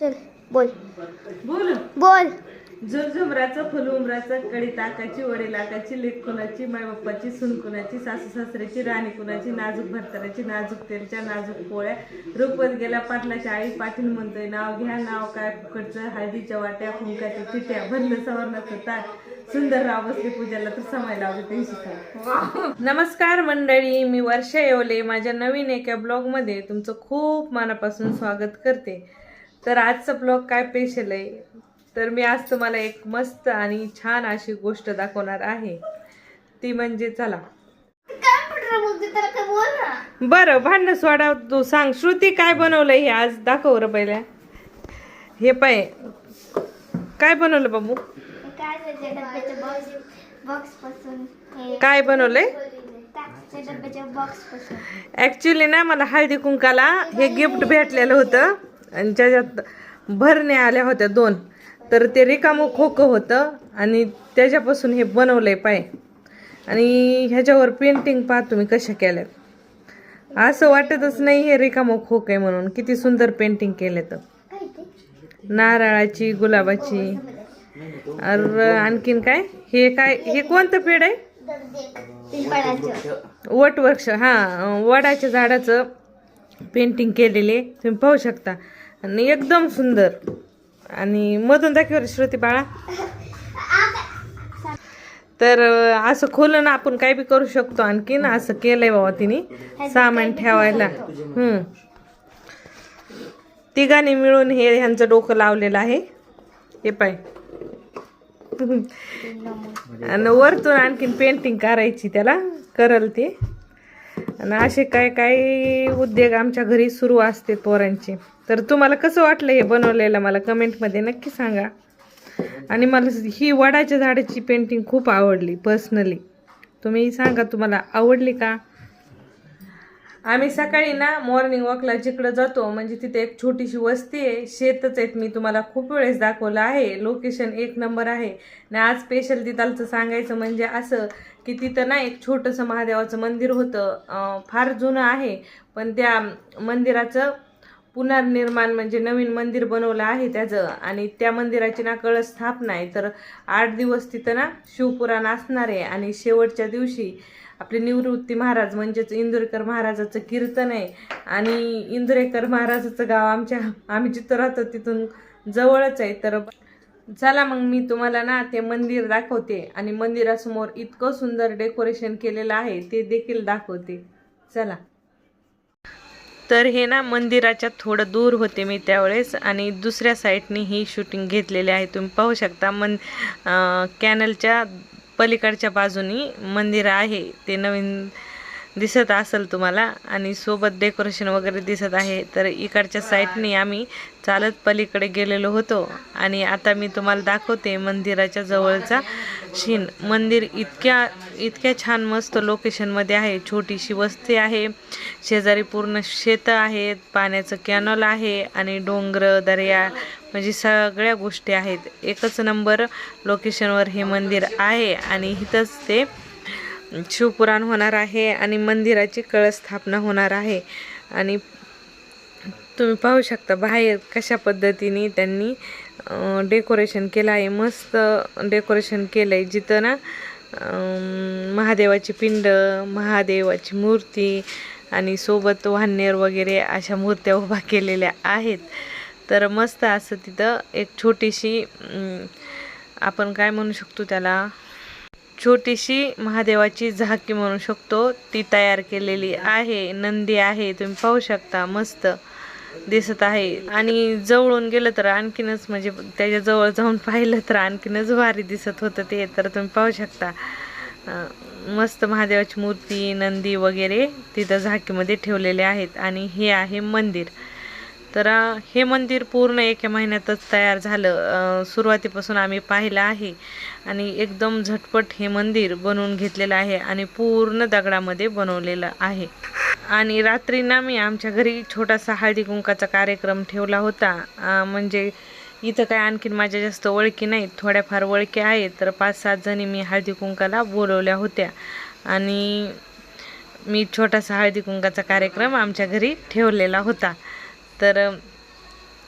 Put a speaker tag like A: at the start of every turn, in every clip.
A: चल बोल.
B: बोल.
A: बोल.
B: झुमझुमराचं फुलउमराचं कडी ताकाची वडी लाकाची लेक कुणाची मायबाप्पाची सून कुणाची सासू सासऱ्याची राणी कुणाची नाजूक भरताराची नाजूक तेलच्या नाजूक पोळ्या. रुपत गेल्या पाटलाच्या आई पाटील म्हणतोय नाव घ्या नाव काय फुकटचं? हळदीच्या वाट्या कुंकाच्या चिट्या भरलं सवर्णाचं ताट. सुंदर राव बसले पूजाला तर समय लावले नमस्कार मंडळी मी वर्षा येवले. माझ्या नवीन एका ब्लॉगमध्ये तुमचं खूप मनापासून स्वागत करते. तर आजचा ब्लॉग काय स्पेशल आहे? तर मी आज तुम्हाला एक मस्त आणि छान अशी गोष्ट दाखवणार आहे. ती म्हणजे चला. बरं भांडण सोडा तू सांग. श्रुती काय बनवलंय हे आज? दाखव र पहिल्या. हे पाय. काय बनवलं बाबू?
A: काय
B: बनवलंय? ॲक्च्युली ना मला हळदी कुंकाला हे गिफ्ट भेटलेलं होतं. आणि त्याच्यात भरण्या आल्या होत्या दोन तर ते रिकामं खोकं होतं आणि त्याच्यापासून हे बनवलं आहे पाय. आणि ह्याच्यावर पेंटिंग पहा तुम्ही कशा केल्यात. असं वाटतच नाही हे रिकामं खोक आहे म्हणून. किती सुंदर पेंटिंग केले तर नारळाची गुलाबाची. अर आणखीन काय? हे काय? हे कोणतं पेड आहे? वटवृक्ष. हां वडाच्या झाडाचं पेंटिंग केलेले. तुम्ही पाहू शकता. आणि एकदम सुंदर. आणि मधून दाखवली श्रुती बाळा. तर असं खोलं ना आपण काय बी करू शकतो आणखीन. असं केलंय बाबा तिने. सामान ठेवायला. हम्म. तिघांनी मिळून हे ह्यांचं डोकं लावलेलं आहे. हे पाय. आणि वरतून आणखीन पेंटिंग करायची त्याला. करल ते. आणि असे काय काय उद्योग आमच्या घरी सुरू असते पोरांचे. तर तुम्हाला कसं वाटलं हे बनवलेलं मला कमेंटमध्ये नक्की सांगा. आणि मला ही वडाच्या झाडाची पेंटिंग खूप आवडली पर्सनली तुम्ही सांगा तुम्हाला आवडली का? आम्ही सकाळी ना मॉर्निंग वॉकला जिकडं जातो म्हणजे तिथे एक छोटीशी वस्ती आहे. शेतच आहेत मी तुम्हाला खूप वेळेस दाखवलं आहे. लोकेशन एक नंबर आहे. आणि आज स्पेशल तिथालचं सांगायचं म्हणजे असं की तिथं ना एक छोटंसं महादेवाचं मंदिर होतं. फार जुनं आहे पण त्या मंदिराचं पुनर्निर्माण म्हणजे नवीन मंदिर बनवलं आहे त्याचं. आणि त्या मंदिराची ना कळस स्थापना आहे. तर आठ दिवस तिथं ना शिवपुराण असणार आहे. आणि शेवटच्या दिवशी आपले निवृत्ती महाराज म्हणजेच इंदुरेकर महाराजाचं कीर्तन आहे. आणि इंदुरेकर महाराजाचं गाव आमच्या आम्ही जिथं राहतो तिथून जवळच आहे. तर चला मग मी तुम्हाला ना ते मंदिर दाखवते. आणि मंदिरासमोर इतकं सुंदर डेकोरेशन केलेलं आहे ते देखील दाखवते. चला. तर हे ना मंदिराच्या थोडं दूर होते मी त्यावेळेस आणि दुसऱ्या साईडनी ही शूटिंग घेतलेली आहे. तुम्ही पाहू शकता मन कॅनलच्या पलीकडच्या बाजूनी मंदिर आहे. ते नवीन दिसत असेल तुम्हाला आणि सोबत डेकोरेशन वगैरे दिसत आहे तर इकडच्या साईडने आम्ही चालत पलीकडे गेलेलो होतो आणि आता मी तुम्हाला दाखवते मंदिराच्या जवळचा शीन मंदिर इतक्या इतक्या छान मस्त लोकेशनमध्ये आहे. छोटीशी वस्ती आहे शेजारी पूर्ण शेतं आहेत पाण्याचं कॅनॉल आहे आणि डोंगर दर्या म्हणजे सगळ्या गोष्टी आहेत. एकच नंबर लोकेशनवर हे मंदिर आहे आणि इथंच ते शिवपुराण होणार आहे आणि मंदिराची कळस स्थापना होणार आहे. आणि तुम्ही पाहू शकता बाहेर कशा पद्धतीने त्यांनी डेकोरेशन केलं आहे. मस्त डेकोरेशन केलं आहे जिथं ना महादेवाची पिंड महादेवाची मूर्ती आणि सोबत वाहनेर वगैरे अशा मूर्त्या उभा केलेल्या आहेत. तर मस्त असं तिथं एक छोटीशी आपण काय म्हणू शकतो त्याला? छोटीशी महादेवाची झाकी म्हणू शकतो. ती तयार केलेली आहे. नंदी आहे. तुम्ही पाहू शकता. मस्त दिसत आहे. आणि जवळून गेलं तर आणखीनच म्हणजे त्याच्याजवळ जाऊन पाहिलं तर आणखीनच भारी दिसत होतं ते. तर तुम्ही पाहू शकता. मस्त महादेवाची मूर्ती नंदी वगैरे तिथं झाकीमध्ये ठेवलेले आहेत. आणि हे आहे मंदिर. तर हे मंदिर पूर्ण एका महिन्यातच तयार झालं. सुरुवातीपासून आम्ही पाहिलं आहे. आणि एकदम झटपट हे मंदिर बनवून घेतलेलं आहे आणि पूर्ण दगडामध्ये बनवलेलं आहे. आणि रात्री ना मी आमच्या घरी छोटासा हळदी कुंकाचा कार्यक्रम ठेवला होता. म्हणजे इथं काय आणखीन माझ्या जास्त ओळखी नाहीत. थोड्याफार ओळखी आहेत. तर पाच सात जणी मी हळदी कुंकाला बोलवल्या होत्या. आणि मी छोटासा हळदी कुंकाचा कार्यक्रम आमच्या घरी ठेवलेला होता. तर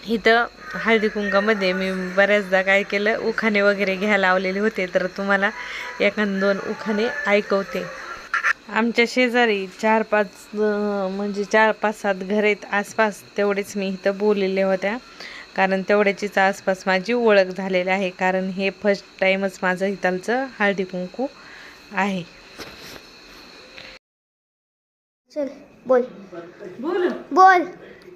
B: इथं हळदी कुंकामध्ये मी बऱ्याचदा काय केलं उखाणे वगैरे घ्यायला लावलेले होते तर तुम्हाला एखाद दोन उखाणे ऐकवते. आमच्या शेजारी चार पाच म्हणजे चार पाच सात घर आहेत आसपास तेवढेच मी इथं बोललेल्या होत्या. कारण तेवढ्याचीच आसपास माझी ओळख झालेली आहे कारण हे फर्स्ट टाईमच माझं इथलचं हळदी कुंकू आहे.
A: चल बोल
B: बोल.
A: बोल.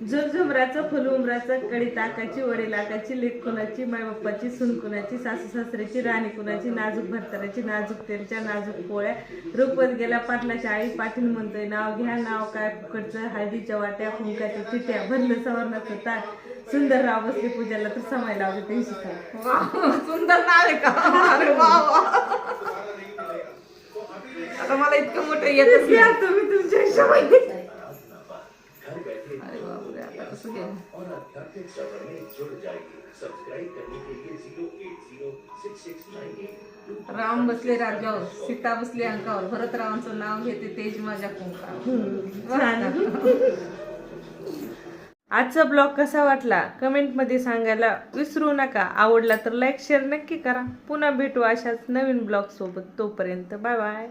B: झुमझुमराचं फुलउमराचं कडी ताकाची वडी लाकाची लेक कुणाची माय बाप्पाची सून कुणाची सासू सासऱ्याची राणी कुणाची नाजूक भरताराची नाजूक तेलच्या नाजूक पोळ्या रुपत गेला पाटलाच्या आई पाटील म्हणतोय नाव घ्या नाव काय फुकटचं हळदीच्या वाट्या कुंकाच्या चिट्या भरलं सवरणाचं ताट सुंदर राव बसले पूजाला तर समय लावले ते शिकाय
C: सुंदर नाव आहे का. आता मला इतकं मोठं येतच
B: तुम्ही तुमच्या हिशोबाने
C: राम बसले राज्यावर सीता बसली अंकावर भरत रावांचं नाव घेते तेज माझ्या कुंकावर
B: आजचा ब्लॉग कसा वाटला? कमेंटमध्ये सांगायला विसरू नका. आवडला तर लाईक शेअर नक्की करा. पुन्हा भेटू अशाच नवीन ब्लॉग सोबत तोपर्यंत बाय बाय.